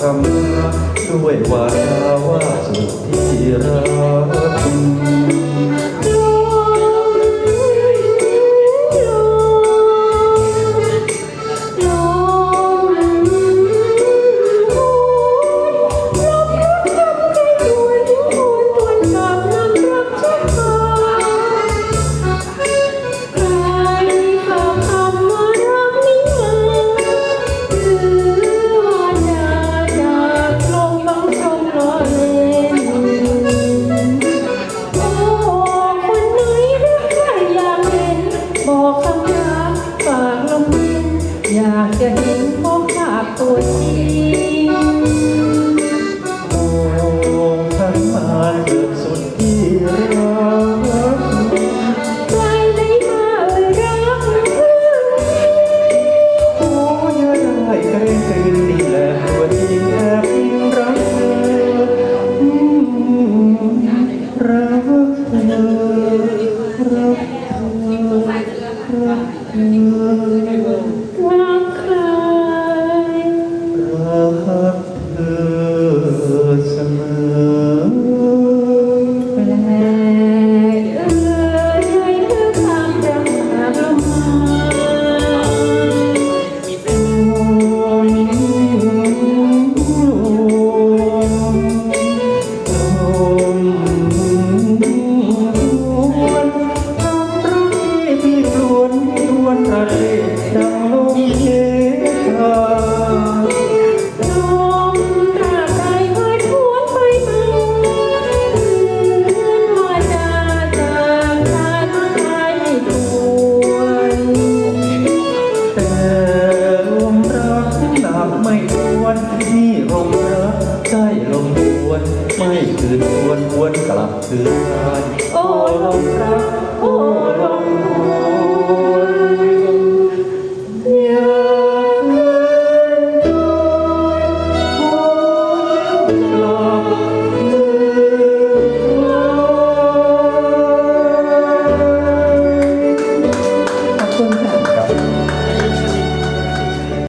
คำลาด้วยวาจาว่าสุดที่รัก จะเห็นพ่อขาบตัวจริงโอ้ขันมาเกิดสุดที่รักใครได้มาเอ่ยรักเพื่อนโอ้ยได้เกรงกรีนี่แหละตัวจริงแอบอิงรักเธออืมรักเธอรักเธอรักเธอ นควรควรกลับคืนโอ้ลมรักโอ้ลมหัว